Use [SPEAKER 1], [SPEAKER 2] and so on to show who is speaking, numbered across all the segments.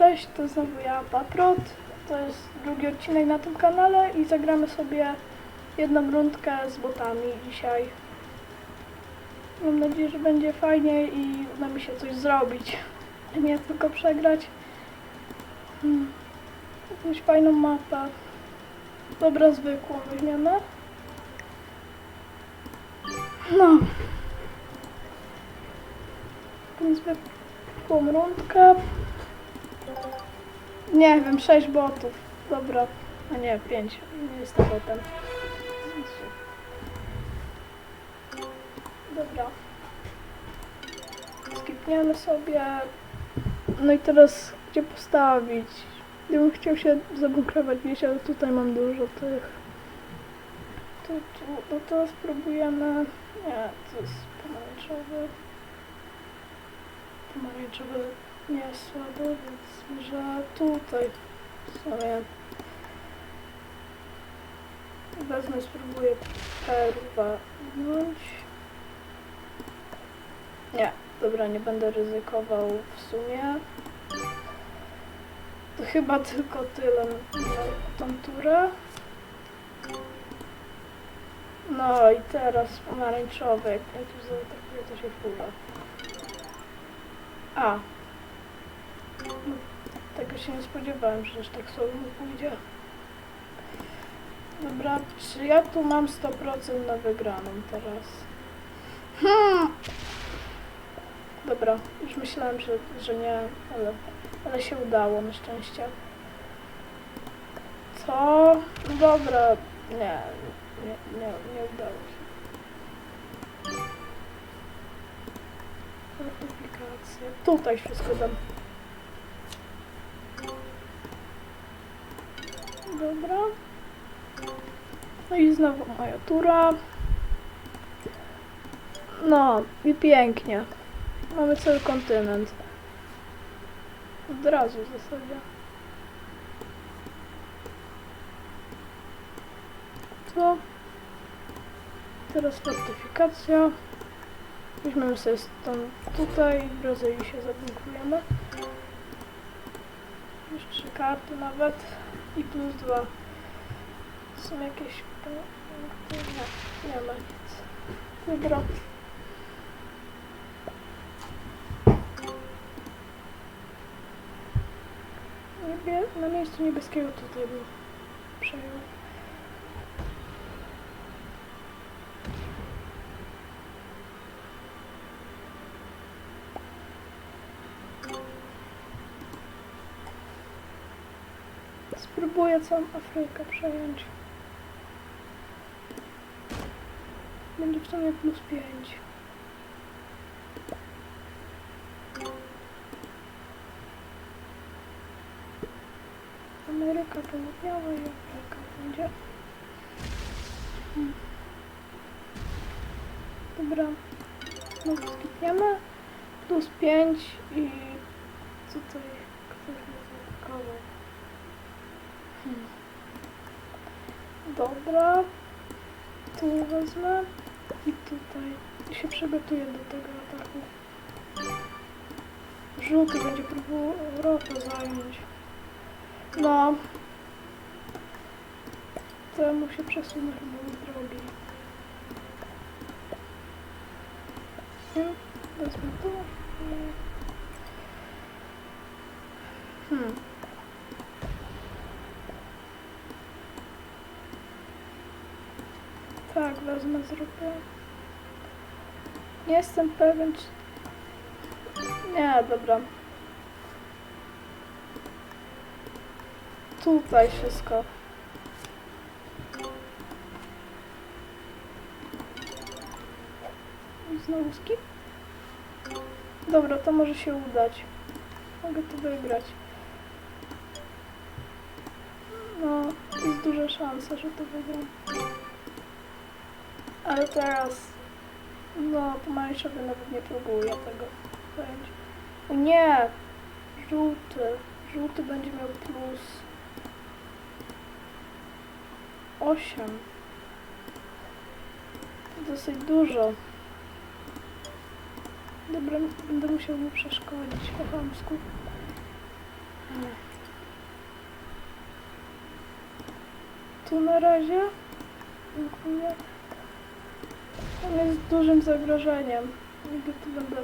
[SPEAKER 1] Cześć, to znowu ja, Paprot. To jest drugi odcinek na tym kanale i zagramy sobie jedną rundkę z botami dzisiaj. Mam nadzieję, że będzie fajnie i uda mi się coś zrobić. Nie tylko przegrać. Hmm. Jakąś fajną mapę. Dobra, zwykłą weźmiemy. No. Zwykłą rundkę. Nie wiem, 6 botów. Dobra. A nie, 5. Nie jest to botem. Dobra. Skipniemy sobie. No i teraz gdzie postawić? Gdybym chciał się zabunkrować gdzieś, ale tutaj mam dużo tych. Tu, tu, no to spróbujemy. Nie, to jest pomarańczowy. Pomarańczowy nie słabo, więc może tutaj sobie wezmę, spróbuję perwanąć. Nie, dobra, nie będę ryzykował w sumie. To chyba tylko tyle na tą turę. No i teraz pomarańczowy, jak ja tu zaatakuje, to się wpływa. A, tego się nie spodziewałem, że aż tak słabo pójdzie. Dobra, czy ja tu mam 100% na wygraną teraz? Hmm. Dobra, już myślałem, że, że nie, ale, ale się udało na szczęście. Co? No dobra, nie, nie, nie, nie udało się. Fortyfikacje. Tutaj wszystko dam. Dobra. No i znowu moja tura. No i pięknie. Mamy cały kontynent. Od razu w zasadzie. Co? Teraz fortyfikacja. Weźmiemy sobie stąd tutaj, w Brazylii się zabunkujemy. Już trzy karty nawet. I plus dwa. Są jakieś punkty? Nie, nie ma nic. Niebie na miejscu niebieskiego tutaj był. Przejął. Spróbuję całą Afrykę przejąć. Będzie w sumie plus 5. Ameryka Południowa i Afryka będzie. Hmm. Dobra. Znowu skipniemy. Plus 5 i tutaj ktoś mnie zaatakował. Hmm. Dobra. Tu wezmę i tutaj. I się przygotuję do tego ataku. Żółty będzie próbował Europę zająć. No. Temu się przesunę chyba drogi. Wezmę i- Hmm. Tak, Nie jestem pewien, czy... Nie, dobra. Tutaj wszystko. Znowu skip? Dobra, to może się udać. Mogę to wygrać. No, jest duża szansa, że to wygram. Ale teraz... No, pomarańczowy nawet nie próbuje tego. O nie! Żółty. Żółty będzie miał plus... 8. To dosyć dużo. Dobra, będę musiał mu przeszkodzić po chamsku. Tu na razie. Dziękuję. On jest dużym zagrożeniem. Jak tu będę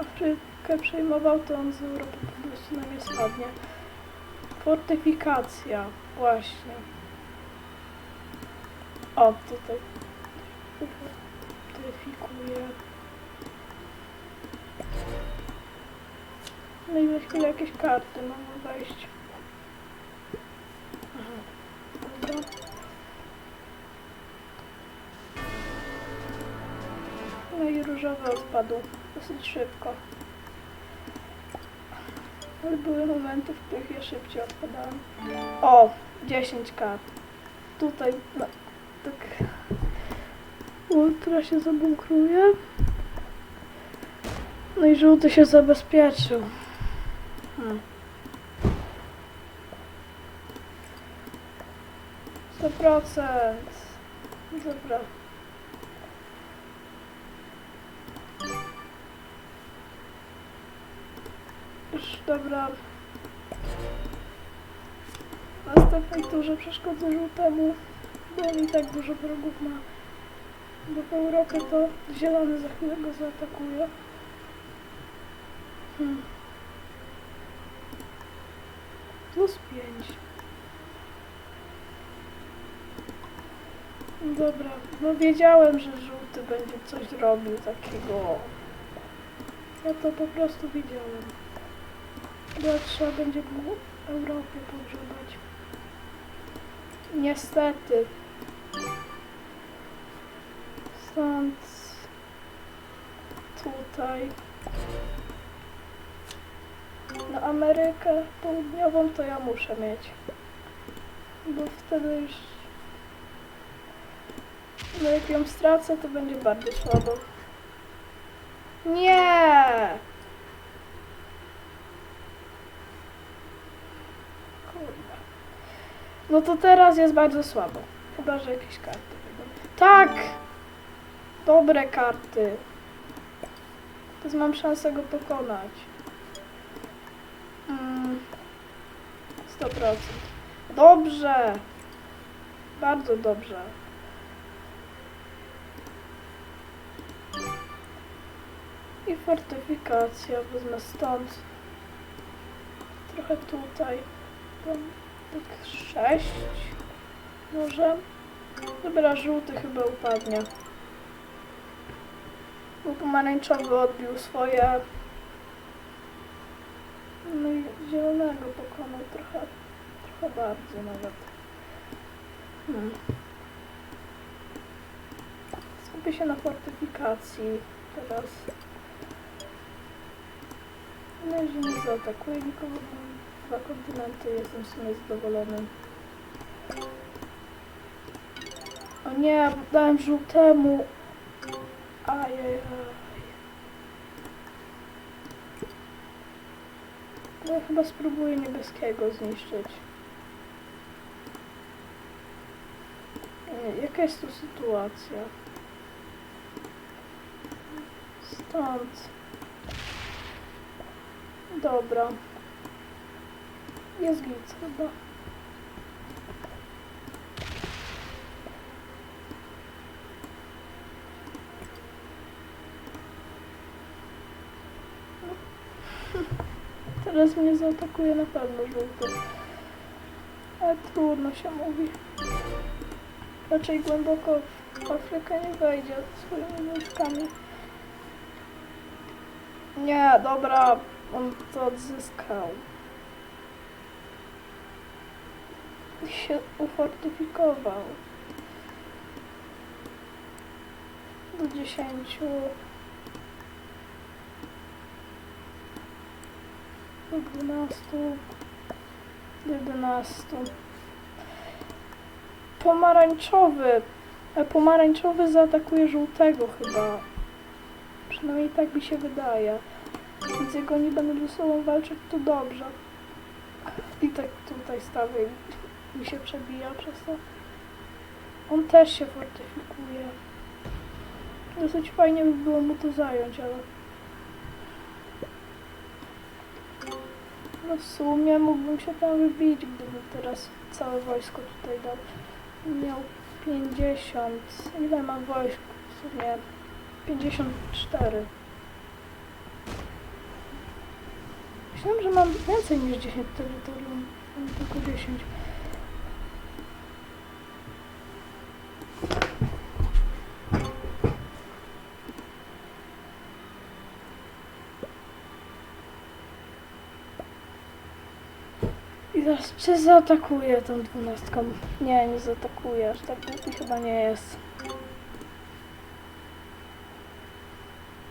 [SPEAKER 1] Afrykę przejmował, to on z Europy po prostu na mnie spadnie. Fortyfikacja. Właśnie. O, tutaj. Fortyfikuję. No i za chwilę jakieś karty mogą wejść. Aha. Dobra. Różowy odpadł dosyć szybko. Ale były momenty, w których ja szybciej odpadałem. O! 10 kart. Tutaj no, tak ultra się zabunkruje. No i żółty się zabezpieczył. Hmm. 100%. Dobra. Dobra. W następnej turze przeszkodzę żółtemu, bo on i tak dużo wrogów ma. Bo w Europie to zielony za chwilę go zaatakuje. Hmm. Plus 5. Dobra, no wiedziałem, że żółty będzie coś robił takiego. Ja to po prostu widziałem. Chyba trzeba będzie mu Europie pogrzebać. Niestety. Stąd tutaj. Na Amerykę Południową to ja muszę mieć. Bo wtedy już no jak ją stracę, to będzie bardzo słabo. Nie! No to teraz jest bardzo słabo. Chyba, że jakieś karty będą. Tak! Dobre karty. Teraz mam szansę go pokonać. Mm. 100%. Dobrze! Bardzo dobrze. I fortyfikacja wezmę stąd. Trochę tutaj. Tam sześć. Może. Dobra, żółty chyba upadnie. Bo pomarańczowy odbił swoje. No i zielonego pokonał trochę. Trochę bardzo nawet. Hmm. Skupię się na fortyfikacji teraz. Na razie nie zaatakuję nikogo. Dwa kontynenty, jestem w sumie zadowolony. O nie, dałem żółtemu. Ajajaj. No chyba spróbuję niebieskiego zniszczyć. Nie, Jaka jest tu sytuacja? Stąd. Dobra. Jest git chyba. Teraz mnie zaatakuje na pewno żółty. Ale trudno się mówi. Raczej głęboko w Afrykę nie wejdzie swoimi wojskami. Nie, dobra, on to odzyskał. I się ufortyfikował. Do dziesięciu. Do dwunastu. Do jedenastu. Pomarańczowy. E, Pomarańczowy zaatakuje żółtego chyba. Przynajmniej tak mi się wydaje. Więc jak oni będą ze sobą walczyć, to dobrze. I tak tutaj stawię mi się przebija przez to. On też się fortyfikuje. Dosyć fajnie by było mu to zająć, ale... No w sumie mógłbym się tam wybić, gdybym teraz całe wojsko tutaj dał. Miał 50. Ile mam wojsk? W sumie 54. Myślałem, że mam więcej niż 10 terytorium. Mam tylko 10. Teraz, czy zaatakuję tą dwunastką? Nie, nie zaatakuję, aż tak chyba nie jest.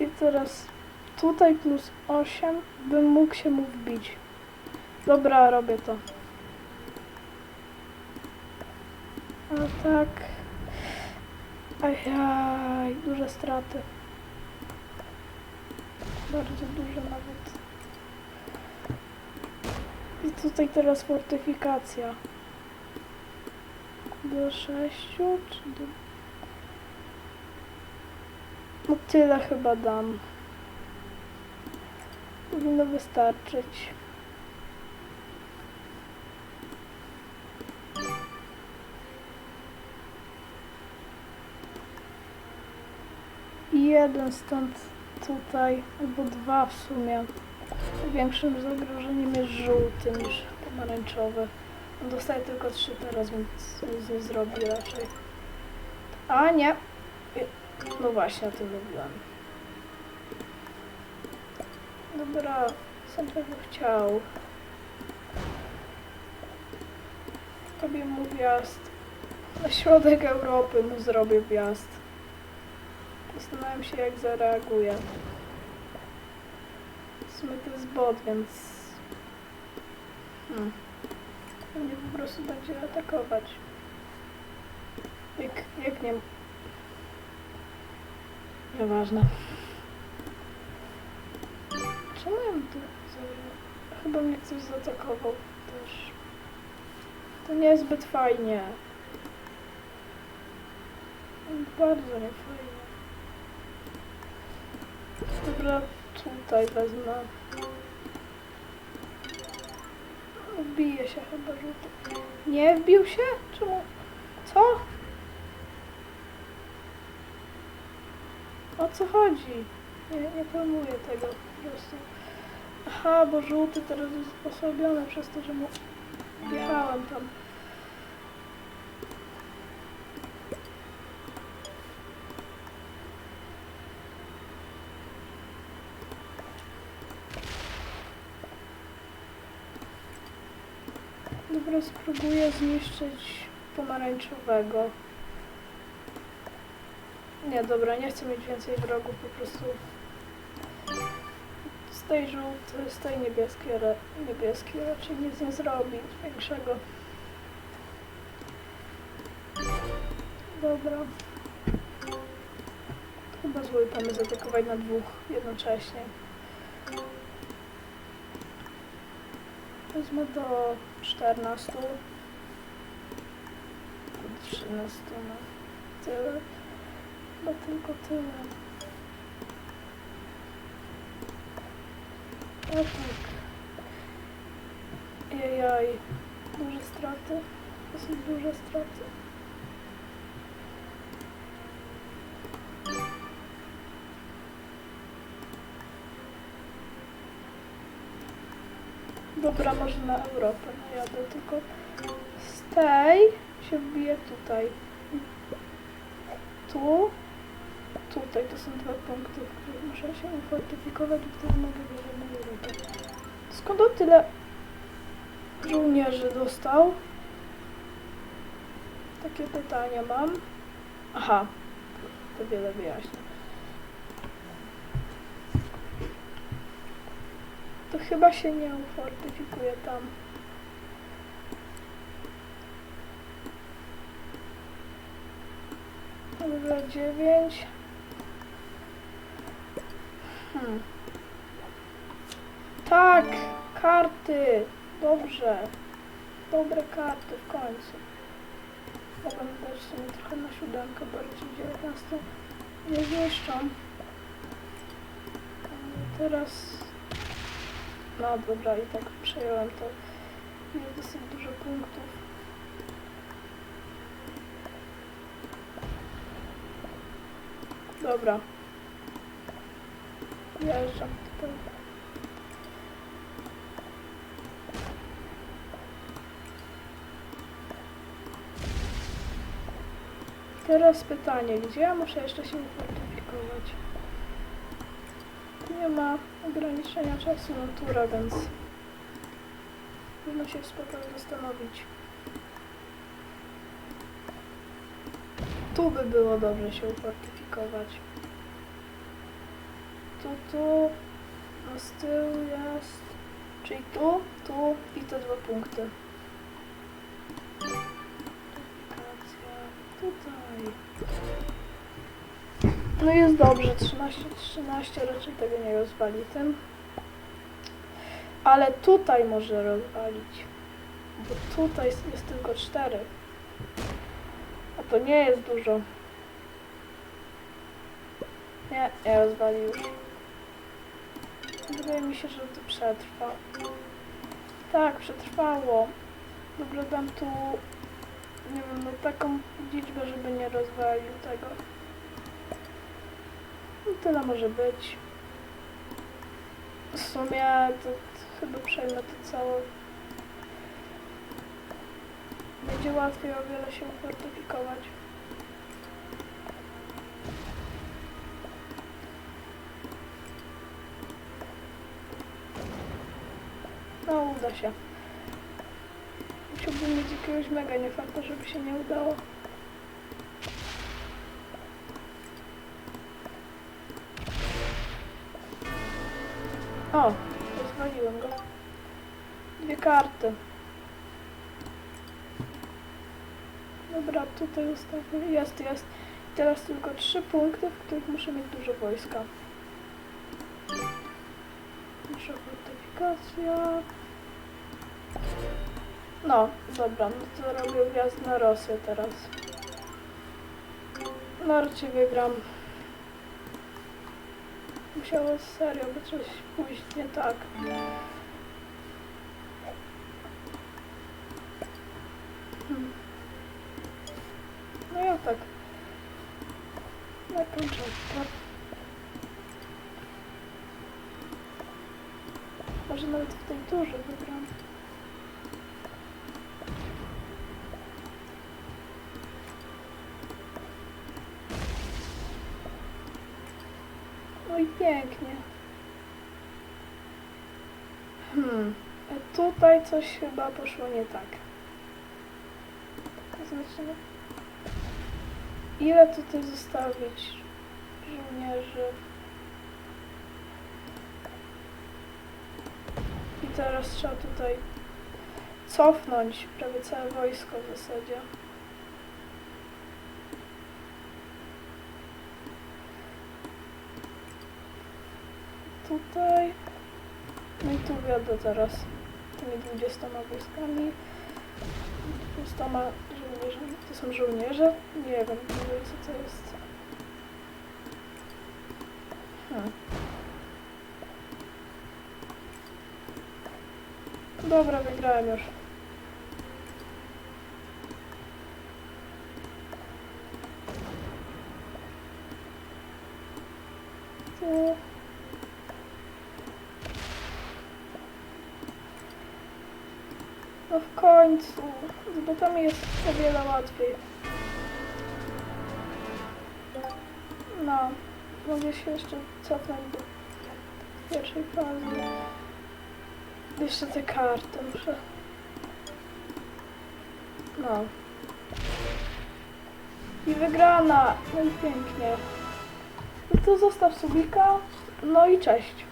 [SPEAKER 1] I teraz tutaj plus 8 bym mógł się mu wbić. Dobra, robię to. A tak... Ajaj, duże straty. Bardzo duże nawet. I tutaj teraz fortyfikacja. Do sześciu, czy do... No tyle chyba dam. Powinno wystarczyć. Jeden stąd tutaj, albo dwa w sumie. Większym zagrożeniem jest żółty niż pomarańczowy. On dostaje tylko trzy teraz, więc nic nie zrobi raczej. A nie! No właśnie, o tym mówiłam. Dobra, co tego chciał? Robię mu wjazd. Na środek Europy mu zrobię wjazd. Zastanawiam się, jak zareaguje. Sumie to jest bot, więc... Hmm. Mnie po prostu będzie atakować. Jak, jak nie... Nieważne. Czemu ja tu... Chyba mnie ktoś zaatakował też. To nie jest zbyt fajnie. Bardzo niefajnie. Dobra, tutaj wezmę. Wbije się chyba żółty. Nie wbił się? Czemu? Co? O co chodzi? Nie, nie pojmuję tego po prostu. Aha, bo żółty teraz jest osłabiony przez to, że mu wjechałem tam. Dobra, spróbuję zniszczyć pomarańczowego. Nie, dobra, nie chcę mieć więcej wrogów, po prostu z tej żółtej, z tej niebieskiej, ra- niebieskiej raczej nic nie zrobi większego. Dobra. Chyba zły pomysł atakować na dwóch jednocześnie. Wezmę do 14. Do 13 no. Tyle. Chyba tylko tyle. O tak. Jajaj. Duże straty. Dosyć duże straty. Dobra, może na Europę najadę, tylko z tej się wbije tutaj. Tu, tutaj to są dwa punkty, w których muszę się ufortyfikować i wtedy mogę wjechać na Europę. Skąd on tyle żołnierzy dostał? Takie pytania mam. Aha, to wiele wyjaśnia. To chyba się nie ufortyfikuje tam. Dobra, dziewięć. Hmm. Tak, karty. Dobrze. Dobre karty w końcu. Mogę dać sobie trochę na siódemkę bardziej 19. Nie zniszczą. Teraz No dobra, i tak przejąłem to. Jest dosyć dużo punktów. Dobra. Wjeżdżam tutaj. Teraz pytanie, gdzie ja muszę jeszcze się ufortyfikować? Nie ma ograniczenia czasu na turę, więc można się w spokoju zastanowić. Tu by było dobrze się ufortyfikować. Tu, tu, a z tyłu jest... Czyli tu, tu i te dwa punkty. Tutaj. No jest dobrze, 13, 13 raczej tego nie rozwali tym. Ale tutaj może rozwalić. Bo tutaj jest, tylko 4. A to nie jest dużo. Nie, nie rozwali już. Wydaje mi się, że to przetrwa. Tak, przetrwało. Dobra, dam tu, nie wiem, no taką liczbę, żeby nie rozwalił tego. No tyle może być. W sumie to, to chyba przejmę to całe. Będzie łatwiej o wiele się ufortyfikować. No, uda się. Musiałbym mieć jakiegoś mega niefarta, żeby się nie udało. O, rozwaliłem go. Dwie karty. Dobra, tutaj ustawię. Jest, jest. Teraz tylko trzy punkty, w których muszę mieć dużo wojska. Duża fortyfikacja. No, dobra, no to robię wjazd na Rosję teraz. Narcie wygram. Coś pójść nie tak. Hmm. No ja tak. Na końcówkę. Może nawet w tej turze wygram. Pięknie. Hmm. a Tutaj coś chyba poszło nie tak. To znaczy, ile tutaj zostawić żołnierzy? I teraz trzeba tutaj cofnąć prawie całe wojsko w zasadzie. Tutaj. No i tu wjadę teraz tymi 20 wojskami. 200 żołnierzami. To są żołnierze? Nie wiem, co to jest. Hmm. Dobra, wygrałem już. No w końcu. Z botami jest o wiele łatwiej. No. Mogę się jeszcze cofnąć do pierwszej fazy. Jeszcze te karty muszę. No. I wygrana. No i pięknie. No to zostaw subika. No i cześć.